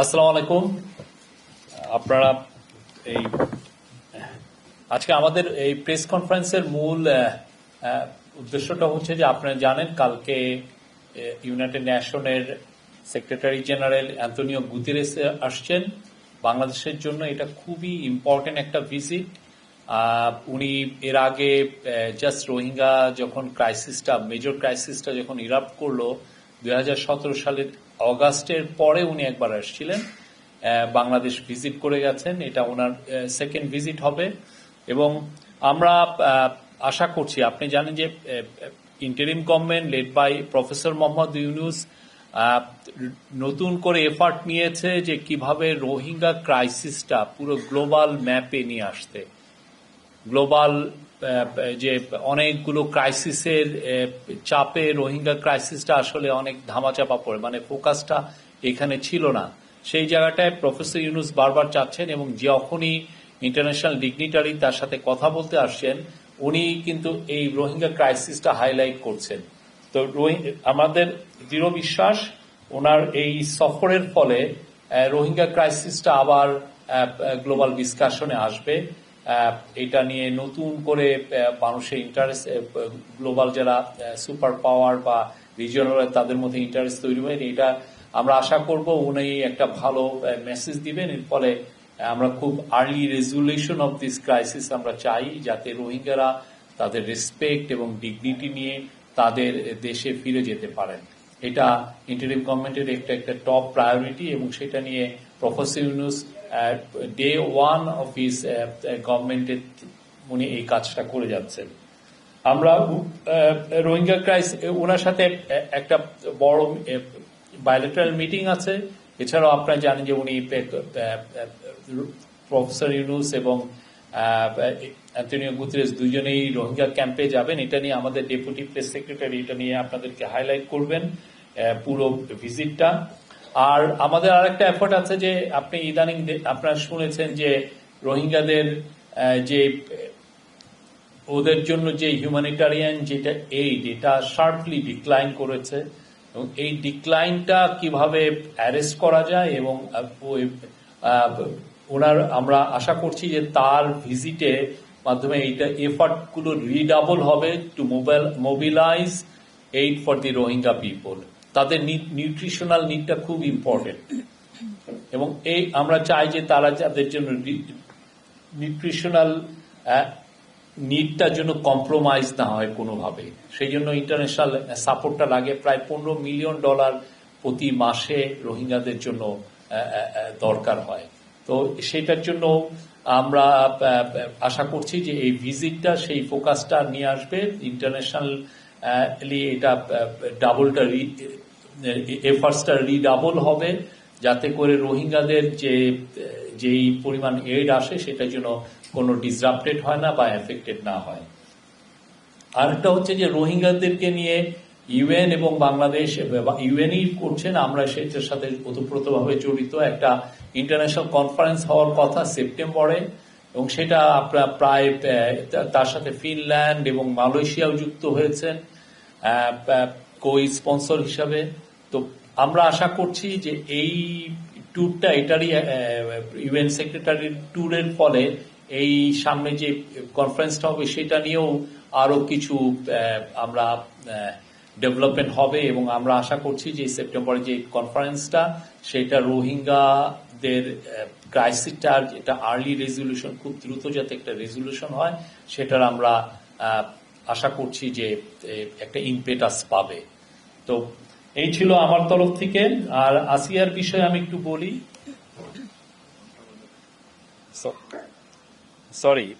আসসালামু আলাইকুম। আপনারা এই, আজকে আমাদের এই প্রেস কনফারেন্সের মূল উদ্দেশ্যটা হচ্ছে যে আপনারা জানেন কালকে ইউনাইটেড নেশনের সেক্রেটারি জেনারেল অ্যান্টনিও গুতিরেস আসছেন। বাংলাদেশের জন্য এটা খুবই ইম্পর্টেন্ট একটা ভিজিট। উনি এর আগে জাস্ট রোহিঙ্গা যখন ক্রাইসিসটা, মেজর ক্রাইসিসটা যখন ইরাপ করল দুই হাজার সতেরো সালের অগাস্টের পরে উনি একবার আসছিলেন। বাংলাদেশ ভিজিট করে গেছেন। এটা ওনার সেকেন্ড ভিজিট হবে। এবং আমরা আশা করছি, আপনি জানেন যে interim government led by professor Mohammad Yunus নতুন করে এফার্ট নিয়েছে যে কীভাবে রোহিঙ্গা ক্রাইসিসটা পুরো গ্লোবাল ম্যাপে নিয়ে আসতে। গ্লোবাল যে অনেকগুলো ক্রাইসিসের চাপে রোহিঙ্গা ক্রাইসিসটা আসলে অনেক ধামাচাপা পড়ে। মানে ফোকাসটা এখানে ছিল না। সেই জায়গাটায় প্রফেসর ইউনুস বারবার চাচ্ছেন এবং যখনই ইন্টারন্যাশনাল ডিগনিটারি তার সাথে কথা বলতে আসছেন, উনি কিন্তু এই রোহিঙ্গা ক্রাইসিসটা হাইলাইট করছেন। তো আমাদের দৃঢ় বিশ্বাস, ওনার এই সফরের ফলে রোহিঙ্গা ক্রাইসিসটা আবার গ্লোবাল ডিসকাশনে আসবে। এটা নিয়ে নতুন করে মানুষের ইন্টারেস্ট গ্লোবাল যারা সুপার পাওয়ার বা রিজিয়নাল তাদের মধ্যে ইন্টারেস্ট তৈরি হয়, এটা আমরা আশা করব উনি একটা ভালো মেসেজ দিবেন। এর ফলে আমরা খুব early resolution of this crisis আমরা চাই, যাতে রোহিঙ্গারা তাদের রেসপেক্ট এবং ডিগনিটি নিয়ে তাদের দেশে ফিরে যেতে পারেন। এটা ইন্টারিম গভর্নমেন্টের একটা একটা টপ প্রায়োরিটি এবং সেটা নিয়ে professor Yunus day one of his গভর্নমেন্টের উনি এই কাজটা করে যাচ্ছেন। আমরা রোহিঙ্গা ক্রাইস ওনার সাথে একটা বড় বায়োলেটারাল মিটিং আছে। এছাড়াও আপনারা জানেন যে উনি প্রফেসর ইউনুস এবং অ্যান্টনিও গুতরেস দুজনেই রোহিঙ্গা ক্যাম্পে যাবেন। এটা নিয়ে আমাদের ডেপুটি প্রেস সেক্রেটারি এটা নিয়ে আপনাদেরকে হাইলাইট করবেন। পুরো ভিজিটটা। আর আমাদের আরেকটা এফোর্ট আছে যে আপনি ইদানিং আপনারা শুনেছেন যে রোহিঙ্গাদের যে, ওদের জন্য যে হিউম্যানিটারিয়ান যেটা এইড এটা শার্পলি ডিক্লাইন করেছে। এবং এই ডিক্লাইনটা কীভাবে অ্যারেস্ট করা যায় এবং ওনার, আমরা আশা করছি যে তার ভিজিটে মাধ্যমে এইটা এফার্টগুলো রিডাবল হবে to mobile mobilize aid for the Rohingya people তাদের নিউট্রিশনাল নিডটা খুব ইম্পর্টেন্ট এবং এই আমরা চাই যে তারা যাদের জন্য নিউট্রিশনাল নিডটার জন্য কম্প্রোমাইজ না হয় কোনোভাবে সেই জন্য ইন্টারন্যাশনাল সাপোর্টটা লাগে। প্রায় পনেরো মিলিয়ন ডলার প্রতি মাসে রোহিঙ্গাদের জন্য দরকার হয়। তো সেটার জন্য আমরা আশা করছি যে এই ভিজিটটা সেই ফোকাসটা নিয়ে আসবে ইন্টারন্যাশনাল এটা ডাবলটা এফার্টসটা রিডাবল হবে, যাতে করে রোহিঙ্গাদের যে, যেই পরিমাণ এড আসে সেটার জন্য কোনো ডিসরাপ্টেড হয় না বা এফেক্টেড না হয়। আরেকটা হচ্ছে যে, রোহিঙ্গাদেরকে নিয়ে ইউএন এবং বাংলাদেশ ইউএনই করছেন, আমরা সেটার সাথে ওতপ্রোতভাবে জড়িত। একটা ইন্টারন্যাশনাল কনফারেন্স হওয়ার কথা সেপ্টেম্বরে, এবং সেটা আপনার প্রায় তার সাথে ফিনল্যান্ড এবং মালয়েশিয়াও যুক্ত হয়েছেন। কো স্পন্সর হিসাবে। তো আমরা আশা করছি যে এই ট্যুরটা এটারই ইউএন সেক্রেটারির ট্যুরের ফলে এই সামনে যে কনফারেন্সটা হবে সেটা নিয়েও আরও কিছু আমরা ডেভেলপমেন্ট হবে এবং আমরা আশা করছি যে সেপ্টেম্বরে যে কনফারেন্সটা সেটা রোহিঙ্গাদের ক্রাইসিসটার যেটা আর্লি রেজলিউশন খুব দ্রুত যাতে একটা রেজলিউশন হয়, সেটার আমরা আশা করছি যে একটা ইম্পেটাস পাবে। তো, এই ছিল আমার তরফ থেকে। আর আসিয়ার বিষয়ে আমি একটু বলি। সরি